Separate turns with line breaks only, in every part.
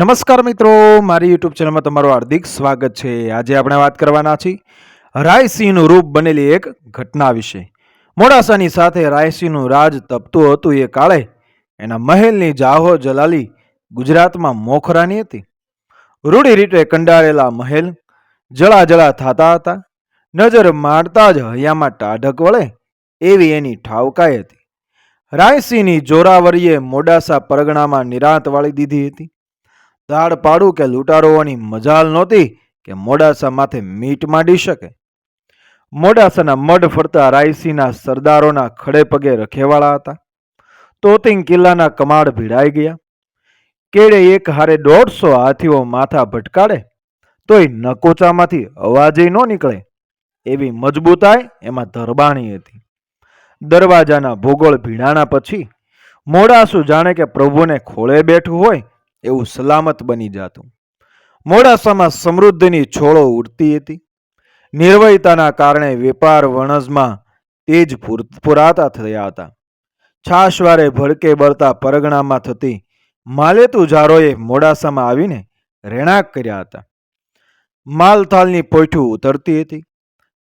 નમસ્કાર મિત્રો, મારી યુટ્યુબ ચેનલમાં તમારું હાર્દિક સ્વાગત છે. આજે આપણે વાત કરવાના છીએ રાયસિંહનું રૂપ બનેલી એક ઘટના વિશે. મોડાસાની સાથે રાયસિંહનું રાજ તપતું હતું એ કાળે એના મહેલની જાહો જલાલી ગુજરાતમાં મોખરાની હતી. રૂઢી રીતે કંડારેલા મહેલ જળા જળા થતા હતા. નજર મારતા જ હૈયામાં ટાઢક વળે એવી એની ઠાવકાઈ હતી. રાયસિંહની જોરાવરીએ મોડાસા પરગણામાં નિરાંત વાળી દીધી હતી. દાળ પાડું કે લૂંટારોવાની મજાલ નહોતી કે મોડાસા માથે મીટ માંડી શકે? મોડાસાના મઢ ફરતા રાયસીના સરદારોના ખડે પગે રખેવાળા હતા. તોતિંગ કિલ્લાના કમાડ ભીડાઈ ગયા. કેડે એક હારે દોઢસો હાથીઓ માથા ભટકાડે, તોય નકોચામાંથી અવાજે ન નીકળે. એવી મજબૂતાઈ એમાં ધરબાણી હતી. દરવાજાના ભૂગોળ ભીડાણા પછી મોડાસું જાણે કે પ્રભુને ખોળે બેઠું હોય એવું સલામત બની જાતું. મોડાસામાં સમૃદ્ધિની છોડો ઉડતી હતી. નિર્વયતાના કારણે વેપાર વણજમાં તેજ પુર- પુરાતા થયા હતા. છાશવારે ભડકે બળતા પરગણામાં થતી માલેતુ જારોએ મોડાસામાં આવીને રહેણાંક કર્યા હતા. માલથાલની પોઠું ઉતરતી હતી.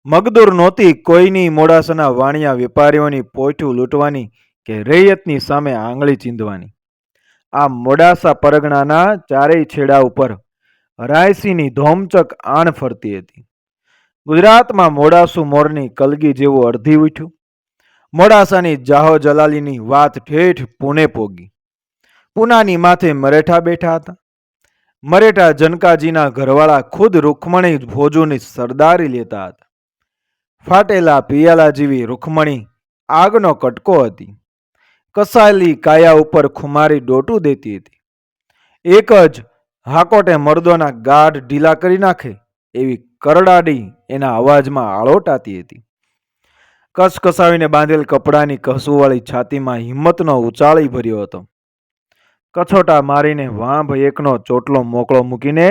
મગદૂર નહોતી કોઈની મોડાસાના વાણિયા વેપારીઓની પોઠું લૂંટવાની કે રૈયતની સામે આંગળી ચીંધવાની. આ મોડાસા પરગણાના ચારેય છેડા ઉપર રાયસીની ધોમચક આણ ફરતી હતી. ગુજરાતમાં મોડાસુ મોરની કલગી જેવું અડધી ઉઠ્યું. મોડાસાની જાહો જલાલીની વાત ઠેઠ પુણે પોગી. પૂનાની માથે મરેઠા બેઠા હતા. મરેઠા જનકાજીના ઘરવાળા ખુદ રૂકમણી ભોજોની સરદારી લેતા હતા. ફાટેલા પિયાલા જેવી રૂકમણી આગનો કટકો હતી. કસાયેલી કાયા ઉપર ખુમારી ડોટું દેતી હતી. એક જ હાકોટે મર્દોના ગાઢ ઢીલા કરી નાખે એવી કરડાડી એના અવાજમાં આળોટાતી હતી. કસકસાવીને બાંધેલ કપડાની કસુવાળી છાતીમાં હિંમતનો ઉચાળી ભર્યો હતો. કછોટા મારીને વાંભ એકનો ચોટલો મોકળો મૂકીને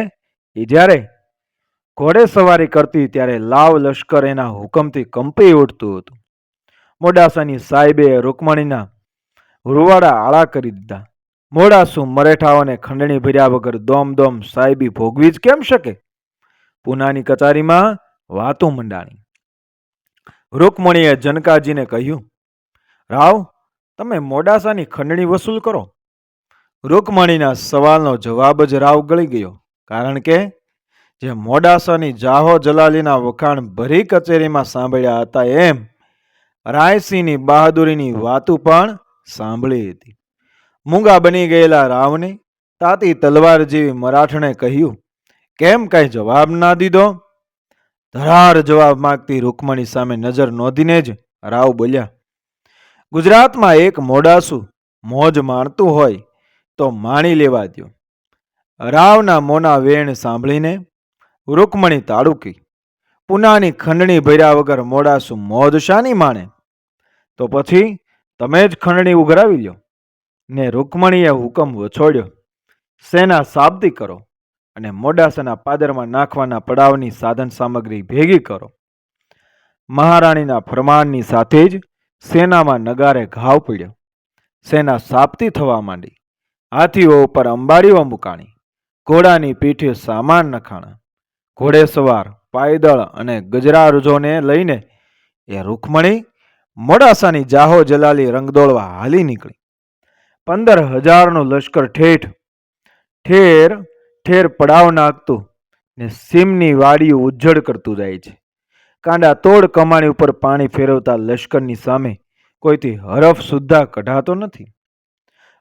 એ જ્યારે ઘોડે સવારી કરતી ત્યારે લાવ લશ્કર એના હુકમથી કંપી ઉઠતું હતું. મોડાસાની સાહેબે રૂકમણીના રૂવાડા આળા કરી દીધા. મોડાસુ મરેઠાઓને ખંડણી ભર્યા વગર દોમ દોમ સાહેબી ભોગવી જ કેમ શકે? પૂનાની કચારીમાં વાતો મંડાણી. રૂકમણીએ જનકાજીને કહ્યું, રાવ, તમે મોડાસાની ખંડણી વસૂલ કરો. રૂકમણીના સવાલનો જવાબ જ રાવ ગળી ગયો, કારણ કે જે મોડાસાની જાહો જલાલીના વખાણ ભરી કચેરીમાં સાંભળ્યા હતા એમ રાયસિંહની બહાદુરીની વાતું પણ સાંભળી હતી. મૂંગા બની ગયેલા રાવને તાતી તલવાર જેવી મરાઠણે કહ્યું, કેમ કઈ જવાબ ના દીધો? ધરાર જવાબ માગતી રૂકમણી સામે નજર નોંધીને જ રાવ બોલ્યા, ગુજરાતમાં એક મોડાસુ મોજ માણતું હોય તો માણી લેવા દ્યો. રાવના મોના વેણ સાંભળીને રૂકમણી તાળુકી પુનાની ખંડણી ભર્યા વગર મોડાસુ મોજ શાની માણે? તો પછી તમે જ ખંડણી ઉઘરાવી લ્યો. ને રૂકમણીએ હુકમ વછોડ્યો. સેના શાબ્દી કરો અને મોડાસાના પાદરમાં નાખવાના પડાવની સાધન સામગ્રી ભેગી કરો. મહારાણીના ફરમાનની સાથે જ સેનામાં નગારે ઘાવ પડ્યો. સેના સાપતી થવા માંડી. હાથીઓ ઉપર અંબાડીઓ મુકાણી. ઘોડાની પીઠે સામાન નખાણા. ઘોડેસવાર, પાયદળ અને ગજરારુજોને લઈને એ રૂકમણી મોડાસાની જાહો જલાલી રંગદોળવા હાલી નીકળી. પંદર હજારનું લશ્કર ઠેઠ, ઠેર ઠેર પડાવ નાખતું ને સીમની વાડીઓ ઉજ્જડ કરતું જાય છે. કાંડા તોડ કમાણી ઉપર પાણી ફેરવતા લશ્કરની સામે કોઈથી હરફ સુદ્ધા કઢાતો નથી.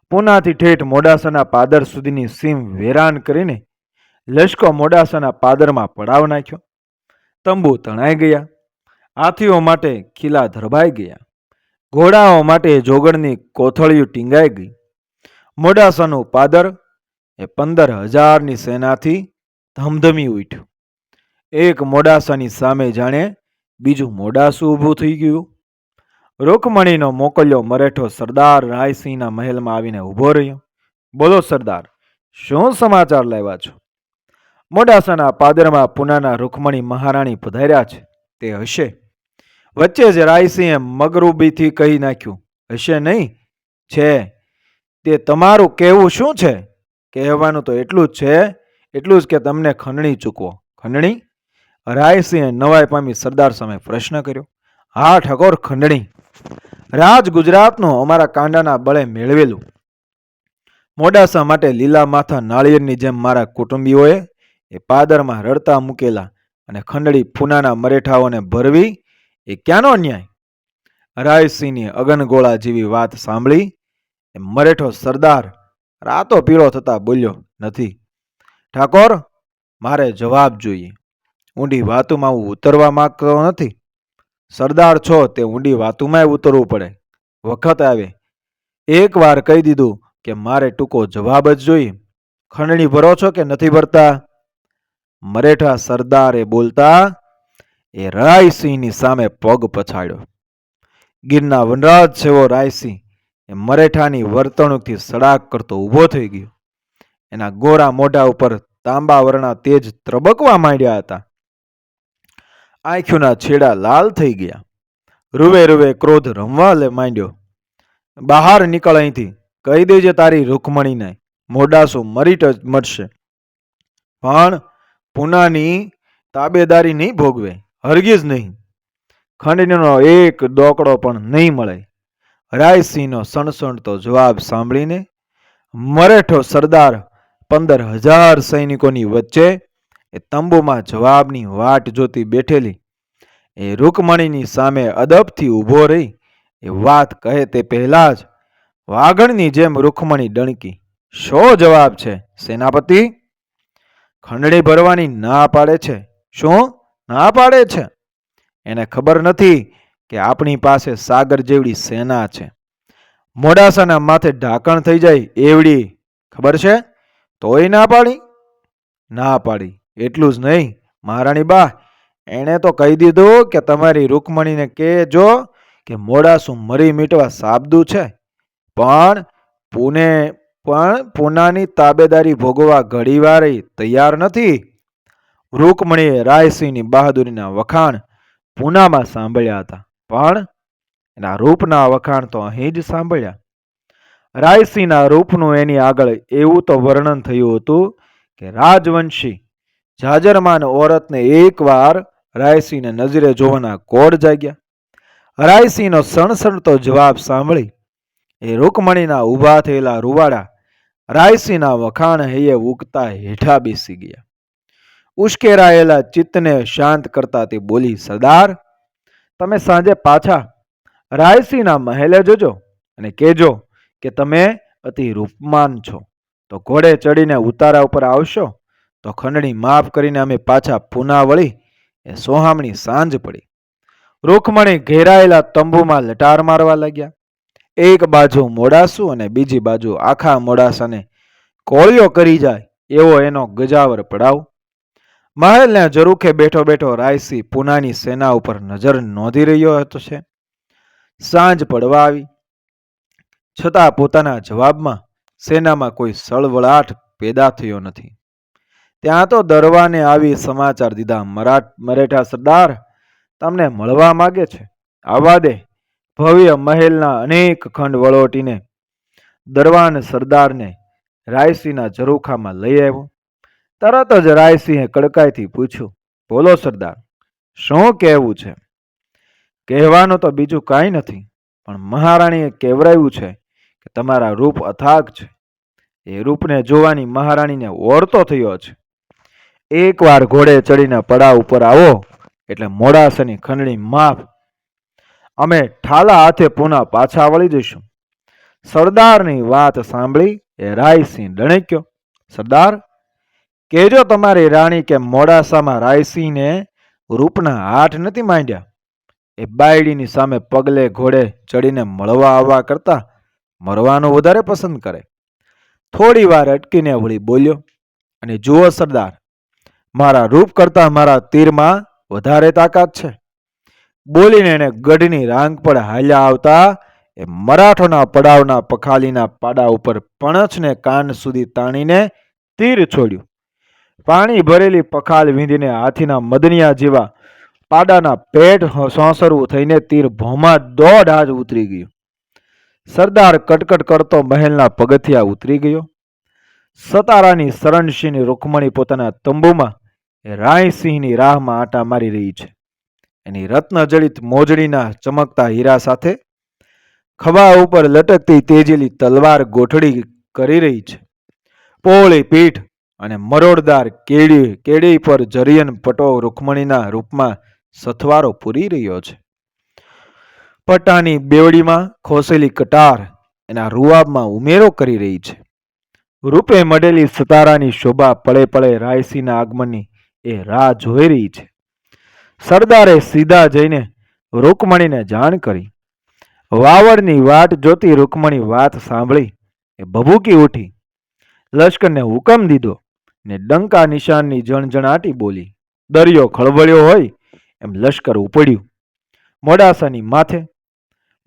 પૂનાથી ઠેઠ મોડાસાના પાદર સુધીની સીમ વેરાન કરીને લશ્કર મોડાસાના પાદરમાં પડાવ નાખ્યો. તંબુ તણાઈ ગયા. હાથીઓ માટે ખીલા ધરબાઈ ગયા. ઘોડાઓ માટે જોગણની કોથળીઓ ટીંગાઈ ગઈ. મોડાસાનું પાદર એ પંદર હજારની સેનાથી ધમધમી ઉઠ્યું. એક મોડાસાની સામે જાણે બીજું મોડાસું ઊભું થઈ ગયું. રોકમણીનો મોકલ્યો મરેઠો સરદાર રાયસિંહના મહેલમાં આવીને ઊભો રહ્યો. બોલો સરદાર, શું સમાચાર લાવ્યા છો? મોડાસાના પાદરમાં પૂનાના રૂકમણી મહારાણી પધાર્યા છે. તે હશે. વચ્ચે જ રાયસિંહે મગરૂબીથી કહી નાખ્યું, હશે નહીં? છે. તે તમારું કહેવું શું છે? કહેવાનું તો એટલું જ છે, એટલું જ કે તમને ખંડણી ચૂકવો. ખંડણી? રાયસિંહે નવાઈ પામી સરદાર સામે પ્રશ્ન કર્યો, હા, ઠકોર, ખંડણી. રાજ ગુજરાતનું અમારા કાંડાના બળે મેળવેલું. મોડાસા માટે લીલા માથા નાળિયેરની જેમ મારા કુટુંબીઓએ એ પાદરમાં રડતા મૂકેલા અને ખંડળી પૂનાના મરેઠાઓને ભરવી એ ક્યાંનો અન્યાય? રાયસિંહની અગનગોળા જેવી વાત સાંભળી એ મરેઠો સરદાર રાતો પીળો થતા બોલ્યો નથી. ઠાકોર, મારે જવાબ જોઈએ. ઊંડી વાતુમાં હું ઉતરવા માંગતો નથી. સરદાર છો તે ઊંડી વાતુમાં ઉતરવું પડે. વખત આવે. એકવાર કહી દીધું કે મારે ટૂંકો જવાબ જ જોઈએ. ખંડણી ભરો છો કે નથી ભરતા? મરેઠા સરદારે બોલતા, એ રાયસિંહની સામે પગ પછાડ્યો. ગીરના વનરાજ જેવો રાયસિંહ એ મરેઠાની વર્તણૂકથી સડાક કરતો ઊભો થઈ ગયો. એના ગોરા મોઢા ઉપર તાંબા તેજ ત્રબકવા માંડ્યા હતા. આંખ્યુના છેડા લાલ થઈ ગયા. રૂવે રૂવે ક્રોધ રમવા લે માંડ્યો. બહાર નીકળ અહીંથી, કહી દેજે તારી રૂકમણીને મોડાસું મરી મરશે. પણ પૂનાની તાબેદારી નહીં ભોગવે હરગીજ નહીં. ખંડનીનો એક દોકડો પણ નહીં મળે. રાયસિંહનો સણસણતો જવાબ સાંભળીને મરેઠો સરદાર પંદર હજાર સૈનિકોની વચ્ચે એ તંબુમાં જવાબની વાટ જોતી બેઠેલી. એ રૂકમણીની સામે અદબથી ઊભો રહી, એ વાત કહે તે પહેલાં જ વાઘણની જેમ રૂકમણી ડણકી. શો જવાબ છે, સેનાપતિ? ખંડણી ભરવાની ના પાડે છે. શું? ના પાડે છે. એને ખબર નથી કે આપણી પાસે સાગર જેવડી સેના છે. મોડાસાના માથે ઢાંકણ થઈ જાય એવડી. ખબર છે? તોય ના પાડી. ના પાડી. એટલું જ નહીં. મહારાણી બા, એણે તો કહી દીધું કે તમારી રૂકમણીને કહેજો કે મોડાસું મરી મીટવા સાબદું છે. પણ પુણે પણ પૂનાની તાબેદારી ભોગવવા ઘડીવાર તૈયાર નથી. રૂકમણીએ રાયસિંહની બહાદુરીના વખાણ પૂનામાં સાંભળ્યા હતા, પણ એના રૂપના વખાણ તો અહીં જ સાંભળ્યા. રાયસિંહના રૂપનું એની આગળ એવું તો વર્ણન થયું હતું કે રાજવંશી જાજરમાન ઓરતને એકવાર રાયસિંહને નજરે જોવાના કોડ જાગ્યા. રાયસિંહનો સણસણતો જવાબ સાંભળી એ રૂકમણીના ઊભા થયેલા રૂવાડા રાયસિંહના વખાણ હૈયે ઉગતા હેઠા બેસી ગયા. ઉશ્કેરાયેલા ચિત્તને શાંત કરતા તે બોલી, સરદાર, તમે સાંજે પાછા રાયસિંહના મહેલે જજો અને કહેજો કે તમે અતિ રૂપમાન છો. તો ઘોડે ચડીને ઉતારા ઉપર આવશો, તો ખંડણી માફ કરીને અમે પાછા પૂના વળી એ સોહામણી સાંજ પડી. રૂખમણી ઘેરાયેલા તંબુમાં લટાર મારવા લાગ્યા. એક બાજુ મોડાસું અને બીજી બાજુ આખા મોડાસાને કોળિયો કરી જાય એવો એનો ગજાવર પડાવ. મહેલને જરૂખે બેઠો બેઠો રાયસી પૂનાની સેના ઉપર નજર નોંધી રહ્યો હતો છે. સાંજ પડવા આવી. છતાં પોતાના જવાબમાં સેનામાં કોઈ સળવળાટ પેદા થયો નથી. ત્યાં તો દરવાને આવી સમાચાર દીધા મરાઠ, મરેઠા સરદાર તમને મળવા માગે છે. આવવા દે. ભવ્ય મહેલના અનેક ખંડ વળોટીને દરવાન સરદારને રાયસિંહના ઝરૂખામાં લઈ આવ્યો. તરત જ રાયસિંહે કડકાઈથી પૂછ્યું, બોલો સરદાર, શું કહેવું છે? કહેવાનું તો બીજું કાંઈ નથી, પણ મહારાણીએ કહેવરાયું છે કે તમારા રૂપ અથાગ છે. એ રૂપને જોવાની મહારાણીને ઓળતો થયો છે. એકવાર ઘોડે ચડીને પડાવ ઉપર આવો, એટલે મોડાસની ખંડણી માફ અમે ઠાલા હાથે પુનઃ પાછા વળી જઈશું. સરદારની વાત સાંભળી એ રાયસિંહ ડણક્યો. સરદાર, કહેજો તમારી રાણી કે મોડાસામાં રાયસિંહને રૂપના હાથ નથી માંડ્યા. એ બાયડીની સામે પગલે ઘોડે ચડીને મળવા આવવા કરતા મરવાનું વધારે પસંદ કરે. થોડી વાર અટકીને વળી બોલ્યો, અને જુઓ સરદાર, મારા રૂપ કરતા મારા તીરમાં વધારે તાકાત છે. બોલીને એને ગઢની રાંગ પર હાલ્યા આવતા એ મરાઠોના પડાવના પખાલીના પાડા ઉપર પણછને કાન સુધી તાણીને તીર છોડ્યું. પાણી ભરેલી પખાલ વીંધીને હાથીના મદનિયા જેવા પાડાના પેટ સોંસરવું થઈને તીર ભોમાં દોઢ હાથ ઉતરી ગયું. સરદાર કટકટ કરતો મહેલના પગથિયા ઉતરી ગયો. સતારાની શરણસિંહની રૂકમણી પોતાના તંબુમાં રાયસિંહની રાહમાં આટા મારી રહી છે. એની રત્નજડિત મોજડીના ચમકતા હીરા સાથે ખભા ઉપર લટકતી તેજેલી તલવાર ગોઠડી કરી રહી છે. પોળી પીઠ અને મરોડદાર કેડી કેડી પર જરિયન પટો રૂકમણીના રૂપમાં સથવારો પૂરી રહ્યો છે. પટાની બેવડીમાં ખોસેલી કટાર એના રૂઆબમાં ઉમેરો કરી રહી છે. રૂપે મડેલી સતારાની શોભા પળે પળે રાયસીના આગમનની એ રાહ જોઈ રહી છે. સરદારે સીધા જઈને રૂકમણીને જાણ કરી. વાવડની વાટ જોતી રૂકમણી વાત સાંભળી એ ભભૂકી ઉઠી. લશ્કરને હુકમ દીધો ને ડંકા નિશાનની જણજણાટી બોલી. દરિયો ખળવળ્યો હોય એમ લશ્કર ઉપડ્યું. મોડાસાની માથે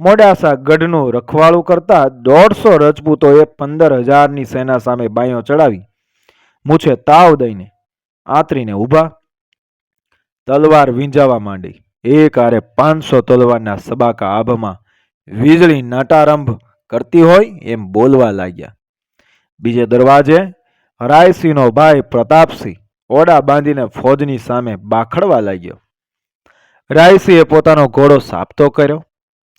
મોડાસા ગઢનું રખવાળું કરતા દોઢસો રજપૂતોએ પંદર હજારની સેના સામે બાયો ચડાવી. મૂછે તાવ દઈને આતરીને ઊભા તલવાર વીંજાવા માંડી. એક આરે પાંચસો તલવારના સબાકા આભમાં વીજળી નાટારંભ કરતી હોય એમ બોલવા લાગ્યા. બીજે દરવાજે રાયસિંહનો ભાઈ પ્રતાપસિંહ ઓડા બાંધીને ફોજની સામે બાખડવા લાગ્યો. રાયસિંહે પોતાનો ઘોડો સાપતો કર્યો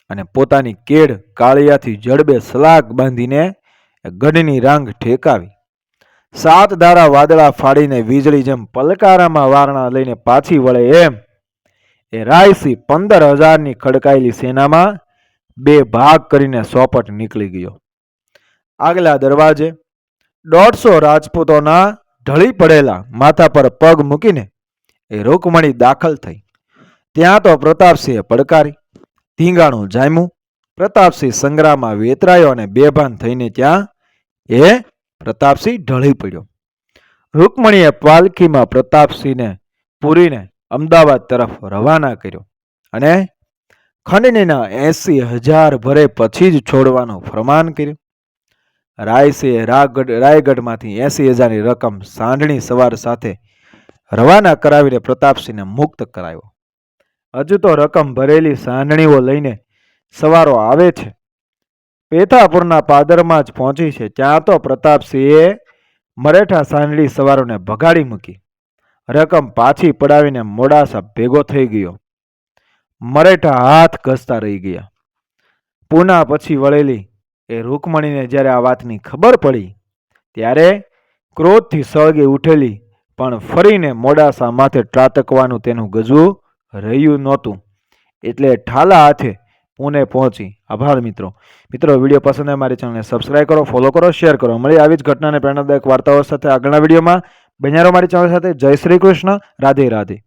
અને પોતાની કેડ કાળિયાથી જડબે સલાક બાંધીને ગઢની રાંગ ઠેકાવી. સાત ધારા વાદળા ફાડીને વીજળી જેમ પલકારામાં વારણા લઈને પાછી વળે એમ. એ રાયસિંહ પંદર હજારની ખડકાયેલી સેનામાં બે ભાગ કરીને સોપટ નીકળી ગયો. આગલા દરવાજે દોઢસો રાજપૂતોના ઢળી પડેલા માથા પર પગ મૂકીને એ રૂકમણી દાખલ થઈ. ત્યાં તો પ્રતાપસિંહે પડકારી, ધીંગાણું જામ્યું. પ્રતાપસિંહ સંગ્રામમાં વેતરાયો અને બેભાન થઈને ત્યાં એ પ્રતાપસિંહ ઢળી પડ્યો. રૂકમણીએ પાલખીમાં પ્રતાપસિંહને પૂરીને અમદાવાદ તરફ રવાના કર્યો અને ખંડણીના એસી હજાર ભરે પછી જ છોડવાનું ફરમાન કર્યું. રાયસિંહે રાગઢ, રાયગઢમાંથી એસી હજારની રકમ સાંઢણી સવાર સાથે રવાના કરાવીને પ્રતાપસિંહને મુક્ત કરાવ્યો હજુ તો રકમ ભરેલી સાંઢણીઓ લઈને સવારો આવે છે. પેથાપુરના પાદરમાં જ પહોંચી છે. ત્યાં તો પ્રતાપસિંહે મરેઠા સાંડલી સવારોને ભગાડી મૂકી. રકમ પાછી પડાવીને મોડાસા ભેગો થઈ ગયો. મરેઠા હાથ ઘસતા રહી ગયા. પૂના પછી વળેલી એ રૂકમણીને જ્યારે આ વાતની ખબર પડી, ત્યારે ક્રોધથી સળગી ઉઠેલી, પણ ફરીને મોડાસા માથે ત્રાટકવાનું તેનું ગજવું રહ્યું નહોતું. એટલે ઠાલા હાથે પુણે પહોંચી. આભાર મિત્રો. મિત્રો, વીડિયો પસંદ આવે મારી ચેનલને સબસ્ક્રાઇબ કરો ફોલો કરો શેર કરો. મળી આવી જ ઘટનાને પ્રેરણાદાયક વાર્તાઓ સાથે આગળના વિડીયોમાં. બન્યારો મારી ચેનલ સાથે. જય શ્રી કૃષ્ણ. રાધે રાધે.